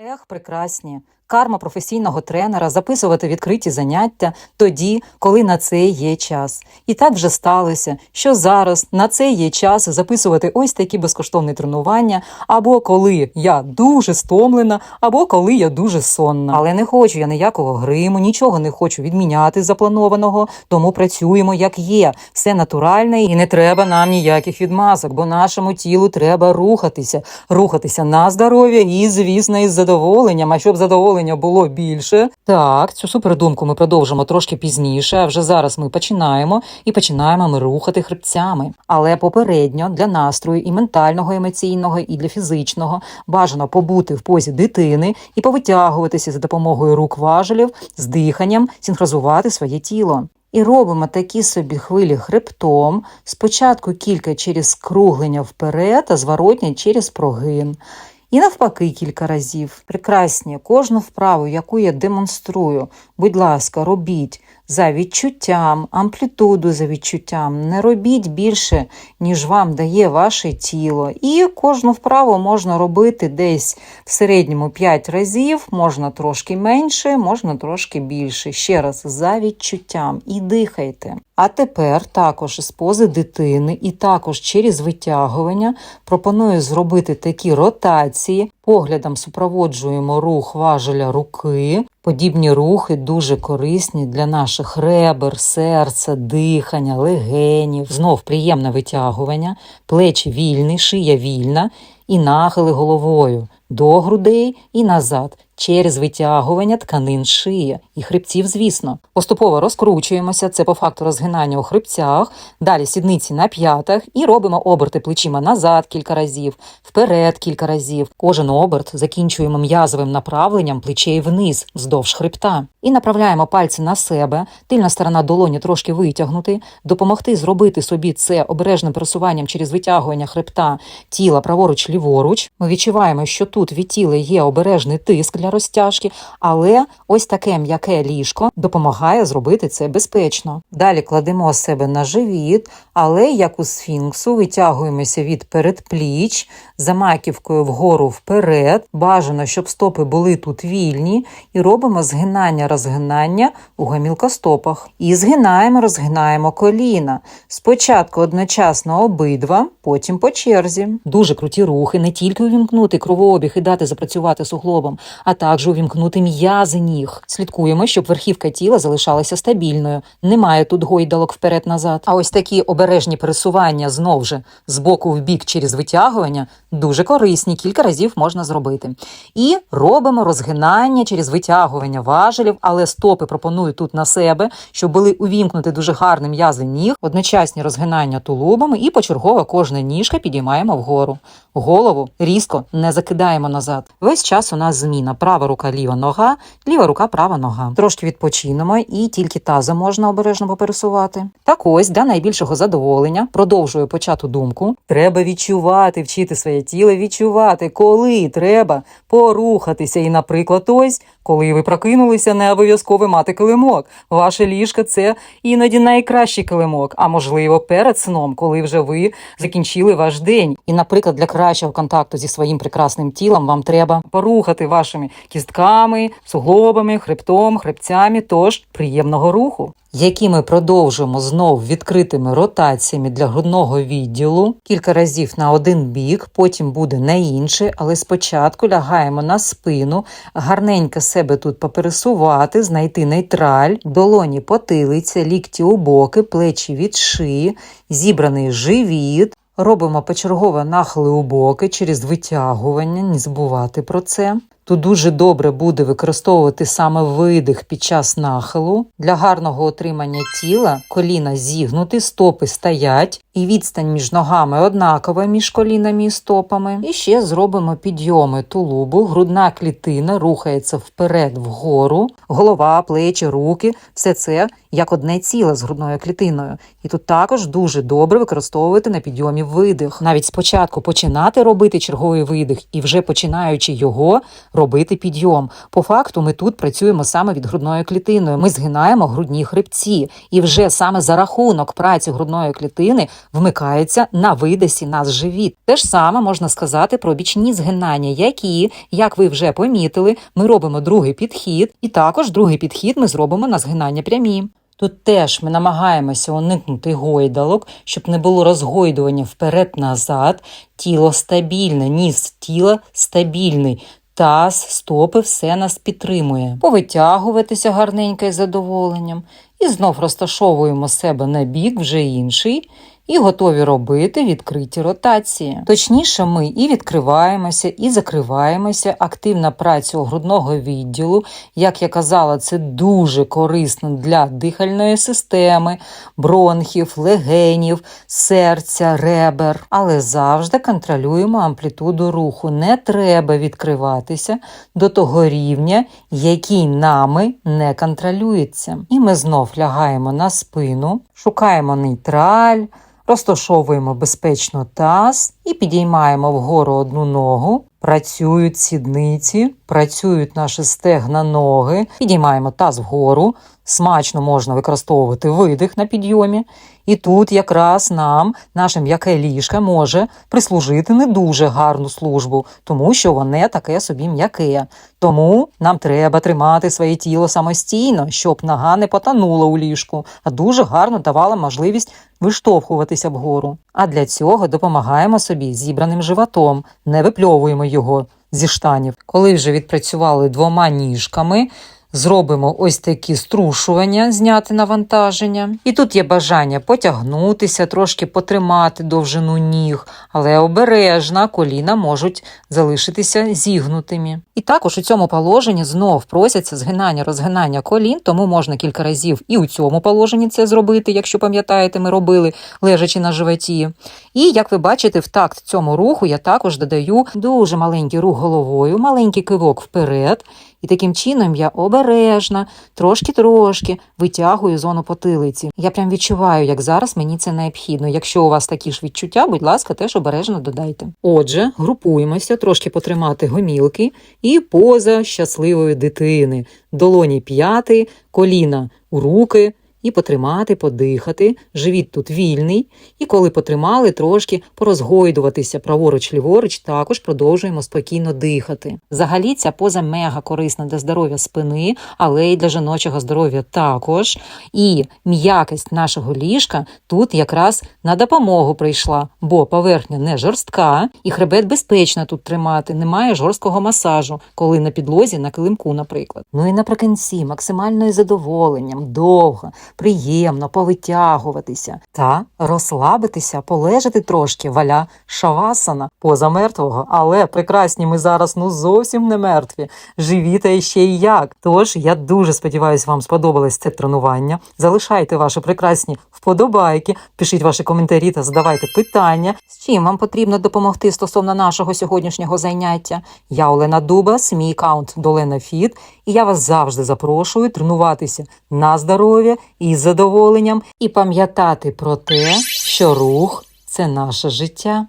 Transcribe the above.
Ех, прекрасні. Карма професійного тренера записувати відкриті заняття тоді, коли на це є час. І так вже сталося, що зараз на це є час записувати ось такі безкоштовні тренування, або коли я дуже стомлена, або коли я дуже сонна. Але не хочу я ніякого гриму, нічого не хочу відміняти запланованого, тому працюємо як є. Все натуральне і не треба нам ніяких відмазок, бо нашому тілу треба рухатися, рухатися на здоров'я і, звісно, із задоволенням. А щоб задоволення було більше. Так, цю супердумку ми продовжимо трошки пізніше. А вже зараз ми починаємо і починаємо ми рухати хребцями. Але попередньо для настрою і ментального, емоційного, і для фізичного бажано побути в позі дитини і повитягуватися за допомогою рук важелів з диханням, синхронізувати своє тіло. І робимо такі собі хвилі хребтом, спочатку кілька через скруглення вперед, а зворотня через прогин. І навпаки кілька разів. Прекрасні, кожну вправу, яку я демонструю, будь ласка, робіть за відчуттям, амплітуду за відчуттям. Не робіть більше, ніж вам дає ваше тіло. І кожну вправу можна робити десь в середньому 5 разів, можна трошки менше, можна трошки більше. Ще раз, за відчуттям і дихайте. А тепер також з пози дитини і також через витягування пропоную зробити такі ротації. Поглядом супроводжуємо рух важеля руки. Подібні рухи дуже корисні для наших ребер, серця, дихання, легенів. Знов приємне витягування, плечі вільні, шия вільна. І нахили головою до грудей і назад через витягування тканин шиї і хребців, звісно. Поступово розкручуємося, це по факту розгинання у хребцях, далі сідниці на п'ятах і робимо оберти плечима назад кілька разів, вперед кілька разів. Кожен оберт закінчуємо м'язовим направленням плечей вниз, вздовж хребта. І направляємо пальці на себе, тильна сторона долоні трошки витягнути, допомогти зробити собі це обережним пересуванням через витягування хребта тіла праворуч ліворуч. Ми відчуваємо, що тут від тіла є обережний тиск для розтяжки, але ось таке м'яке ліжко допомагає зробити це безпечно. Далі кладемо себе на живіт, але як у сфінксу витягуємося від передпліч, за маківкою вгору вперед. Бажано, щоб стопи були тут вільні, і робимо згинання розгинання у гамілкостопах. І згинаємо, розгинаємо коліна. Спочатку одночасно обидва, потім по черзі. Дуже круті рухи, не тільки увімкнути кровообіг і дати запрацювати суглобом, а також увімкнути м'язи ніг. Слідкуємо, щоб верхівка тіла залишалася стабільною. Немає тут гойдалок вперед-назад. А ось такі обережні пересування знов же з боку в бік через витягування дуже корисні, кілька разів можна зробити. І робимо розгинання через витягування важелів, але стопи пропоную тут на себе, щоб були увімкнути дуже гарні м'язи ніг, одночасні розгинання тулубами і почергово кожна ніжка підіймаємо вгору. Голову різко не закидаємо назад. Весь час у нас зміна: права рука, ліва нога, ліва рука, права нога. Трошки відпочинемо і тільки тазом можна обережно попересувати. Так ось для найбільшого задоволення продовжую почату думку. Треба відчувати, вчити своє тіло, відчувати, коли треба порухатися. І, наприклад, ось, коли ви прокинулися, не обов'язково мати килимок. Ваше ліжко це іноді найкращий килимок, а можливо, перед сном, коли вже ви закінчили ваш день. І, наприклад, для кращого контакту зі своїм прекрасним тілом вам треба порухати вашими кістками, суглобами, хребтом, хребцями. Тож приємного руху. Які ми продовжуємо знов відкритими ротаціями для грудного відділу кілька разів на один бік, потім буде на інший, але спочатку лягаємо на спину, гарненько себе тут попересувати, знайти нейтраль, долоні потилиця, лікті у боки, плечі від шиї, зібраний живіт. Робимо почергово нахили у боки через витягування, не забувати про це. Тут дуже добре буде використовувати саме видих під час нахилу. Для гарного отримання тіла коліна зігнуті, стопи стоять, і відстань між ногами однакова між колінами і стопами. І ще зробимо підйоми тулубу, грудна клітина рухається вперед вгору, голова, плечі, руки все це як одне ціле з грудною клітиною. І тут також дуже добре використовувати на підйомі видих. Навіть спочатку починати робити черговий видих, і вже починаючи його робити підйом. По факту, ми тут працюємо саме від грудною клітиною. Ми згинаємо грудні хребці, і вже саме за рахунок праці грудної клітини вмикається на видисі нас живіт. Те ж саме можна сказати про бічні згинання, які, як ви вже помітили, ми робимо другий підхід, і також другий підхід ми зробимо на згинання прямі. Тут теж ми намагаємося уникнути гойдалок, щоб не було розгойдування вперед-назад. Тіло стабільне, ніс тіла стабільний. Таз, стопи, все нас підтримує. Повитягуватися гарненько із задоволенням. І знов розташовуємо себе на бік, вже інший, і готові робити відкриті ротації. Точніше, ми і відкриваємося, і закриваємося. Активна праця грудного відділу. Як я казала, це дуже корисно для дихальної системи, бронхів, легенів, серця, ребер. Але завжди контролюємо амплітуду руху. Не треба відкриватися до того рівня, який нами не контролюється. І ми знов лягаємо на спину, шукаємо нейтраль. Розташовуємо безпечно таз і підіймаємо вгору одну ногу. Працюють сідниці, працюють наші стегна ноги. Підіймаємо таз вгору. Смачно можна використовувати видих на підйомі. І тут якраз нам наше м'яке ліжко може прислужити не дуже гарну службу, тому що воно таке собі м'яке. Тому нам треба тримати своє тіло самостійно, щоб нога не потонула у ліжку, а дуже гарно давала можливість виштовхуватися вгору. А для цього допомагаємо собі зібраним животом, не випльовуємо його зі штанів. Коли вже відпрацювали двома ніжками. Зробимо ось такі струшування, зняти навантаження. І тут є бажання потягнутися, трошки потримати довжину ніг, але обережно коліна можуть залишитися зігнутими. І також у цьому положенні знов просяться згинання, розгинання колін, тому можна кілька разів і у цьому положенні це зробити, якщо пам'ятаєте, ми робили лежачи на животі. І як ви бачите, в такт цьому руху я також додаю дуже маленький рух головою, маленький кивок вперед. І таким чином я обережно, трошки-трошки витягую зону потилиці. Я прям відчуваю, як зараз мені це необхідно. Якщо у вас такі ж відчуття, будь ласка, теж обережно додайте. Отже, групуємося, трошки потримати гомілки і поза щасливої дитини, долоні п'яти, коліна у руки. І потримати, подихати, живіт тут вільний, і коли потримали, трошки порозгойдуватися праворуч-ліворуч, також продовжуємо спокійно дихати. Взагалі ця поза мега корисна для здоров'я спини, але й для жіночого здоров'я також. І м'якість нашого ліжка тут якраз на допомогу прийшла, бо поверхня не жорстка, і хребет безпечно тут тримати, немає жорсткого масажу, коли на підлозі на килимку, наприклад. Ну і наприкінці максимально із задоволенням, довго приємно повитягуватися та розслабитися, полежати трошки валя шавасана поза мертвого. Але прекрасні ми зараз ну зовсім не мертві. Живі та ще й як. Тож я дуже сподіваюся, вам сподобалось це тренування. Залишайте ваші прекрасні вподобайки, пишіть ваші коментарі та задавайте питання, з чим вам потрібно допомогти стосовно нашого сьогоднішнього заняття. Я Олена Дубас, мій аккаунт Долена Фіт, і я вас завжди запрошую тренуватися на здоров'я і з задоволенням, і пам'ятати про те, що рух це наше життя.